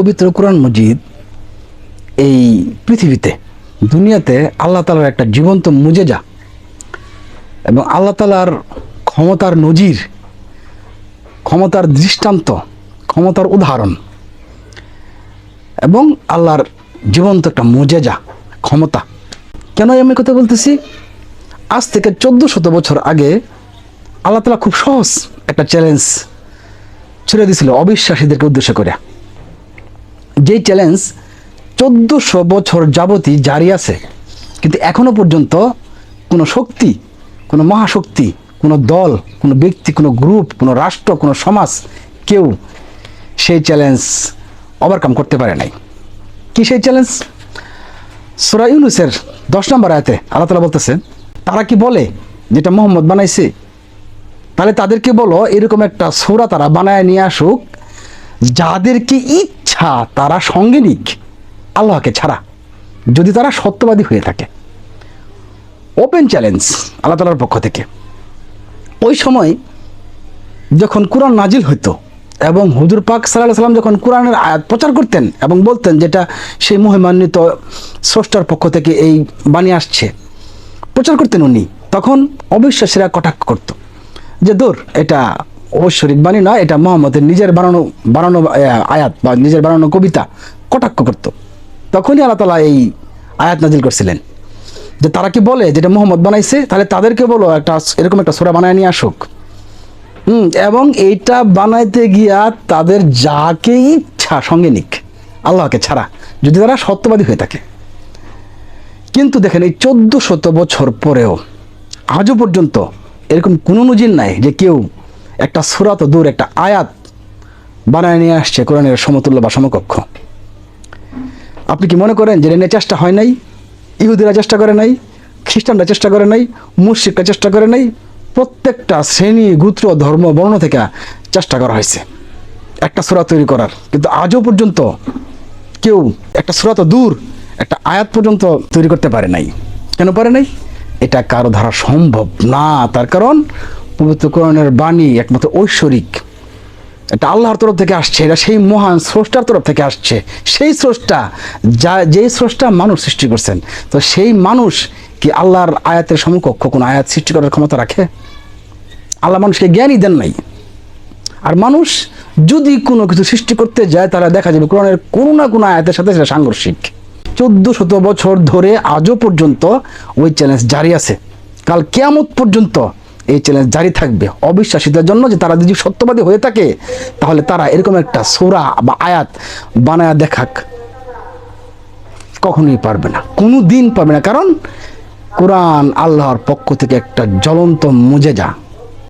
পবিত্র কোরআন মজিদ এই পৃথিবীতে, দুনিয়াতে আল্লাহ তালার একটা জীবন্ত মুজেজা এবং আল্লাহ তালার ক্ষমতার নজির, ক্ষমতার দৃষ্টান্ত, ক্ষমতার উদাহরণ এবং আল্লাহর জীবন্ত একটা মুজেজা, ক্ষমতা। কেন আমি কথা বলতেছি? আজ থেকে চোদ্দ শত বছর আগে আল্লাহ তালা খুব সহজ একটা চ্যালেঞ্জ ছেড়ে দিয়েছিল অবিশ্বাসীদেরকে উদ্দেশ্য করে। যেই চ্যালেঞ্জ চোদ্দশো বছর যাবতই জারি আছে। কিন্তু এখনও পর্যন্ত কোনো শক্তি, কোনো মহাশক্তি, কোনো দল, কোনো ব্যক্তি, কোনো গ্রুপ কোনো রাষ্ট্র, কোনো সমাজ কেউ সেই চ্যালেঞ্জ ওভারকাম করতে পারে নাই। কি সেই চ্যালেঞ্জ সোরা ইউনুসের দশ নম্বর আয়াতে আল্লাহ তালা বলতেছে, তারা কি বলে যেটা মোহাম্মদ বানাইছে? তাহলে তাদেরকে বলো, এরকম একটা সোরা তারা বানায় নিয়ে আসুক, যাদেরকে ইচ্ছা তারা সঙ্গে নিক। আল্লাহকে ছাড়া। যদি তারা সত্যবাদী হয়ে থাকে। ওপেন চ্যালেঞ্জ আল্লাহ তালার পক্ষ থেকে। ওই সময় যখন কোরআন নাজিল হইতো এবং হুজুর পাক সাল্লাহ সাল্লাম যখন কোরআনের আয়াত প্রচার করতেন এবং বলতেন যেটা সেই মহিমান্বিত স্রষ্টার পক্ষ থেকে এই বাণী আসছে, প্রচার করতেন উনি, তখন অবিশ্বাসীরা কটাক্ষ করত যে, দূর, এটা ঐশ্বরিক বাণী নয়, এটা মোহাম্মদের নিজের বানানো বানানো আয়াত বা নিজের বানানো কবিতা কটাক্ষ করত। তখনই আল্লাহ তালা এই আয়াত নাজিল করছিলেন। যে তারা কি বলে যেটা মোহাম্মদ বানাইছে, তাহলে তাদেরকে বলো একটা, এরকম একটা সোরা বানায় নিয়ে আসুক। হুম, এবং এইটা বানাইতে গিয়া তাদের যাকে ইচ্ছা সঙ্গে নিক, আল্লাহকে ছাড়া, যদি তারা সত্যবাদী হয়ে থাকে। কিন্তু দেখেন এই চোদ্দ শত বছর পরেও আজও পর্যন্ত এরকম কোনো নজির নাই যে কেউ একটা সুরাত দূর, একটা আয়াত বানায় নিয়ে আসছে কোরআনের সমতুল্য বা সমকক্ষ। আপনি কি মনে করেন যে এটা নিয়ে চেষ্টা হয় নাই? ইহুদিরা চেষ্টা করে নাই, খ্রিস্টানরা চেষ্টা করে নাই মুসিকরা চেষ্টা করে নাই, প্রত্যেকটা শ্রেণি, গোত্র, ধর্ম, বর্ণ থেকে চেষ্টা করা হয়েছে। একটা সুরা তৈরি করার। কিন্তু আজও পর্যন্ত কেউ একটা সুরা তো দূর, একটা আয়াত পর্যন্ত তৈরি করতে পারে নাই। কেন পারে নাই? এটা কারও দ্বারা সম্ভব না। তার কারণ পবিত্র কোরআনের বাণী একমাত্র ঐশ্বরিক। এটা আল্লাহর তরফ থেকে আসছে, এটা সেই মহান স্রষ্টার তরফ থেকে আসছে। সেই স্রষ্টা, যা, যেই স্রষ্টা মানুষ সৃষ্টি করছেন, তো সেই মানুষ কি আল্লাহর আয়াতের সমকক্ষ কোনো আয়াত সৃষ্টি করার ক্ষমতা রাখে? আল্লাহ মানুষকে জ্ঞানই দেন নাই। আর মানুষ যদি কোনো কিছু সৃষ্টি করতে যায়, তাহলে দেখা যাবে কোরআনের কোনো না কোনো আয়াতের সাথে সেটা সাংঘর্ষিক। চোদ্দ শত বছর ধরে আজও পর্যন্ত ওই চ্যালেঞ্জ জারি আছে। কাল কেয়ামত পর্যন্ত এই চ্যালেঞ্জ জারি থাকবে। অবিশ্বাসীদের জন্য যে তারা যদি সত্যবাদী হয়ে থাকে, তাহলে তারা এরকম একটা সোরা বা আয়াত বানায় দেখাক। কখনোই পারবে না। কোনো দিন পারবে না। কারণ কোরআন আল্লাহর পক্ষ থেকে একটা জ্বলন্ত মুজেজা।